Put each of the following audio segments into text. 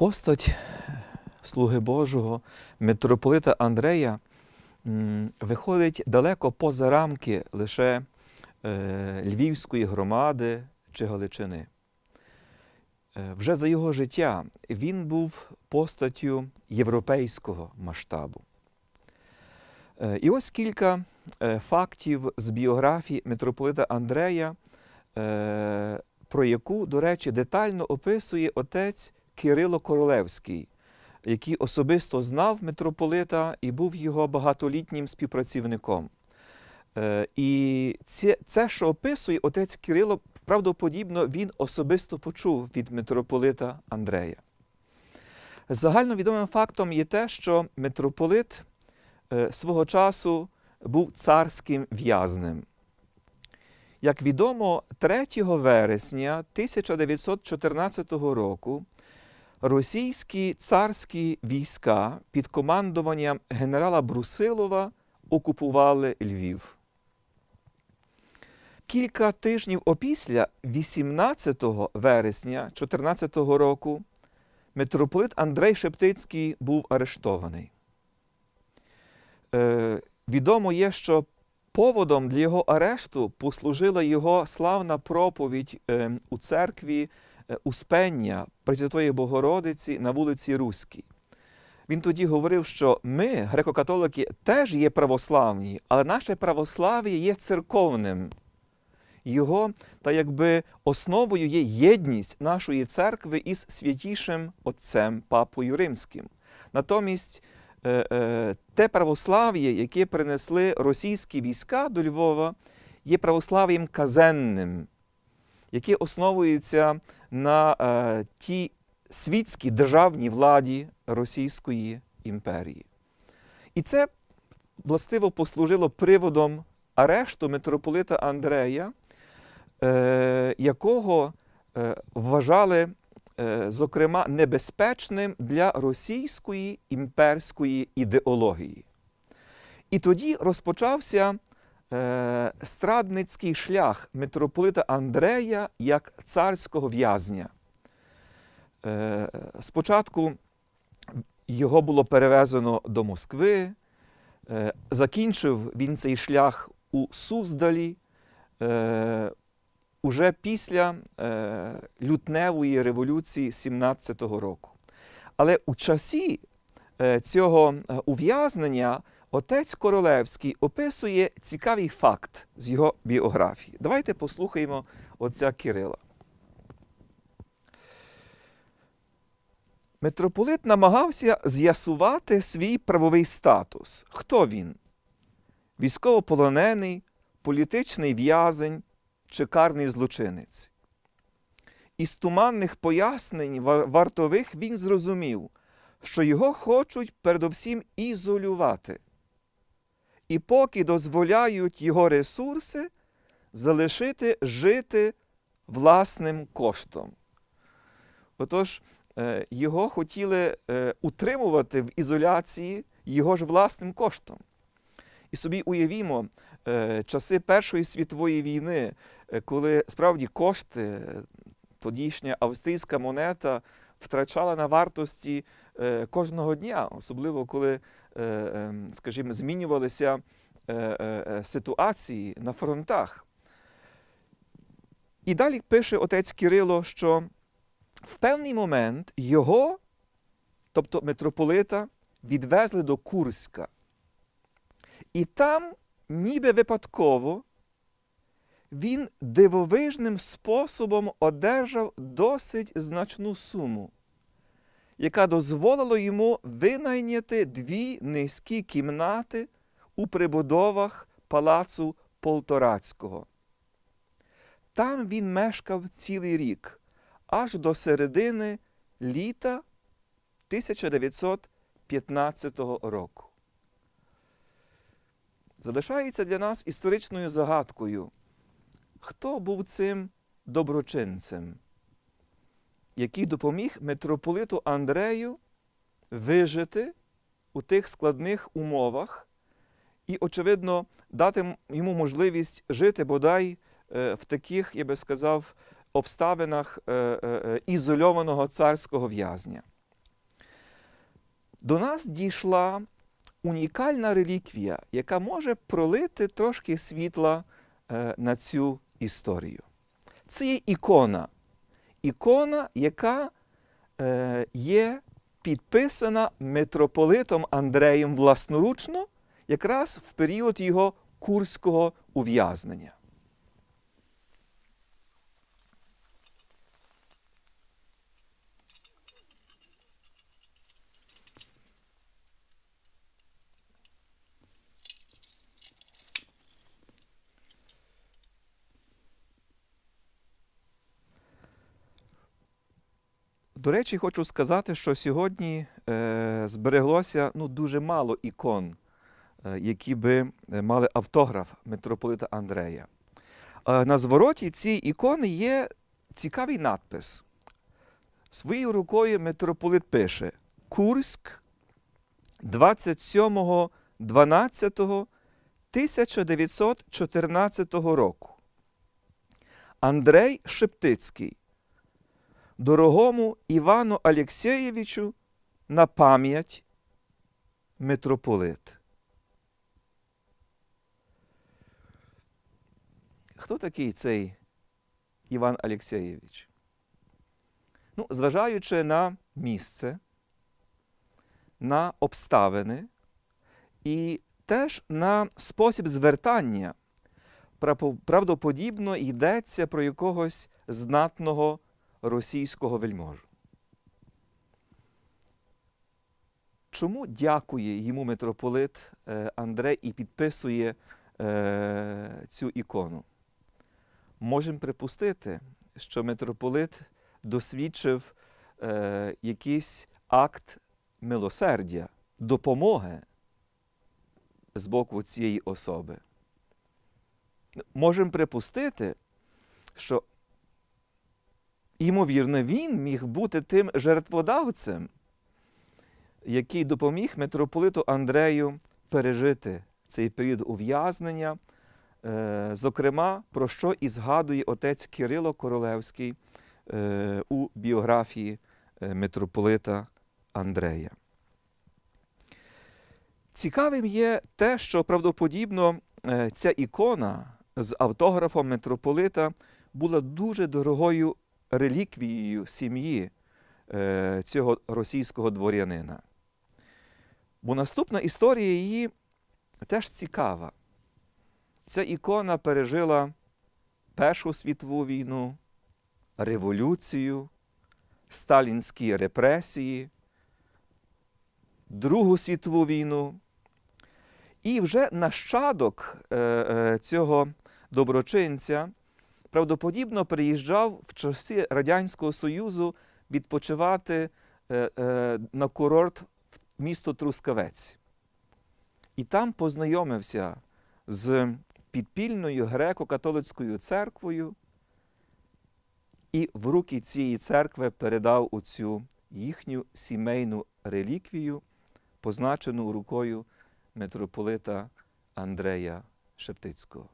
Постать слуги Божого, митрополита Андрея, виходить далеко поза рамки лише е, Львівської громади чи Галичини. Е, Вже за його життя він був постаттю європейського масштабу. Е, І ось кілька фактів з біографії митрополита Андрея, про яку, до речі, детально описує отець Кирило Королевський, який особисто знав митрополита і був його багатолітнім співпрацівником. Е, І це, це, що описує отець Кирило, правдоподібно він особисто почув від митрополита Андрея. Загальновідомим фактом є те, що митрополит е, свого часу був царським в'язнем. Як відомо, 3 вересня 1914 року російські царські війська під командуванням генерала Брусилова окупували Львів. Кілька тижнів опісля, 18 вересня 2014 року, митрополит Андрей Шептицький був арештований. Е, відомо є, що поводом для його арешту послужила його славна проповідь е, у церкві Успення Пресвятої Богородиці на вулиці Руській. Він тоді говорив, що ми, греко-католики, теж є православні, але наше православ'я є церковним. Його та якби основою є єдність нашої церкви із святішим Отцем Папою Римським. Натомість е, е, те православ'я, яке принесли російські війська до Львова, є православ'ям казенним, яке основується на е, тій світській державній владі Російської імперії. І це властиво послужило приводом арешту митрополита Андрея, е, якого е, вважали, е, зокрема, небезпечним для російської імперської ідеології. І тоді розпочався страдницький шлях митрополита Андрея як царського в'язня. Е, спочатку його було перевезено до Москви, е, закінчив він цей шлях у Суздалі е, уже після е, лютневої революції 17-го року. Але у часі е, цього е, ув'язнення отець Королевський описує цікавий факт з його біографії. Давайте послухаємо отця Кирила. Митрополит намагався з'ясувати свій правовий статус. Хто він? Військовополонений, політичний в'язень чи карний злочинець. Із туманних пояснень вартових він зрозумів, що його хочуть передовсім ізолювати. І поки дозволяють його ресурси залишити жити власним коштом. Отож, е, його хотіли е, утримувати в ізоляції його ж власним коштом. І собі уявімо е, часи Першої світової війни, коли справді кошти, тодішня австрійська монета втрачала на вартості кожного дня, особливо коли, е, е, скажімо, змінювалися е, е, е, ситуації на фронтах. І далі пише отець Кирило, що в певний момент його, тобто митрополита, відвезли до Курська. І там, ніби випадково, він дивовижним способом одержав досить значну суму, яка дозволила йому винайняти дві низькі кімнати у прибудовах палацу Полторацького. Там він мешкав цілий рік, аж до середини літа 1915 року. Залишається для нас історичною загадкою, хто був цим доброчинцем, який допоміг митрополиту Андрею вижити у тих складних умовах і, очевидно, дати йому можливість жити бодай е, в таких, я би сказав, обставинах е, е, ізольованого царського в'язня. до нас дійшла унікальна реліквія, яка може пролити трошки світла на цю історію. Це є ікона. Ікона, яка е, є підписана митрополитом Андреєм власноручно, якраз в період його курського ув'язнення. До речі, хочу сказати, що сьогодні е, збереглося ну, дуже мало ікон, е, які би е, мали автограф митрополита Андрея. Е, на звороті цієї ікони є цікавий надпис. Своєю рукою митрополит пише Курськ 27.12.1914 року. Андрей Шептицький дорогому Івану Алєксєєвичу на пам'ять митрополит. Хто такий цей Іван Алєксєєвич? Ну, зважаючи на місце, на обставини і теж на спосіб звертання, правдоподібно йдеться про якогось знатного російського вельможу. Чому дякує йому митрополит е, Андрей і підписує е, цю ікону? Можемо припустити, що митрополит досвідчив е, якийсь акт милосердя, допомоги з боку цієї особи. Можемо припустити, що Ймовірно, він міг бути тим жертводавцем, який допоміг митрополиту Андрею пережити цей період ув'язнення, е, зокрема, про що і згадує отець Кирило Королевський е, у біографії е, митрополита Андрея. Цікавим є те, що правдоподібно ця ікона з автографом митрополита була дуже дорогою реліквією сім'ї е, цього російського дворянина. Бо наступна історія її теж цікава. Ця ікона пережила Першу світову війну, революцію, сталінські репресії, Другу світову війну. І вже нащадок е, е, цього доброчинця правдоподібно приїжджав в часи Радянського Союзу відпочивати е, е, на курорт в місто Трускавець. І там познайомився з підпільною греко-католицькою церквою і в руки цієї церкви передав оцю їхню сімейну реліквію, позначену рукою митрополита Андрея Шептицького.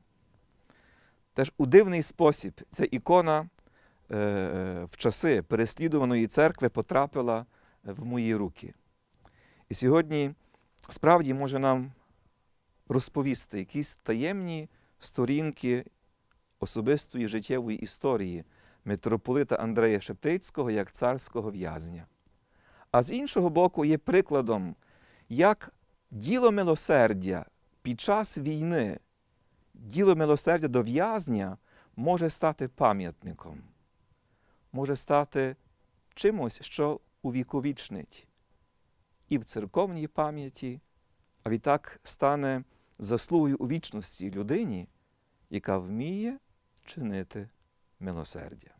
Теж у дивний спосіб ця ікона е, в часи переслідуваної церкви потрапила в мої руки. І сьогодні справді може нам розповісти якісь таємні сторінки особистої життєвої історії митрополита Андрея Шептицького як царського в'язня. А з іншого боку, є прикладом, як діло милосердя під час війни діло милосердя до в'язня може стати пам'ятником, може стати чимось, що увіковічнить і в церковній пам'яті, а відтак стане заслугою у вічності людині, яка вміє чинити милосердя.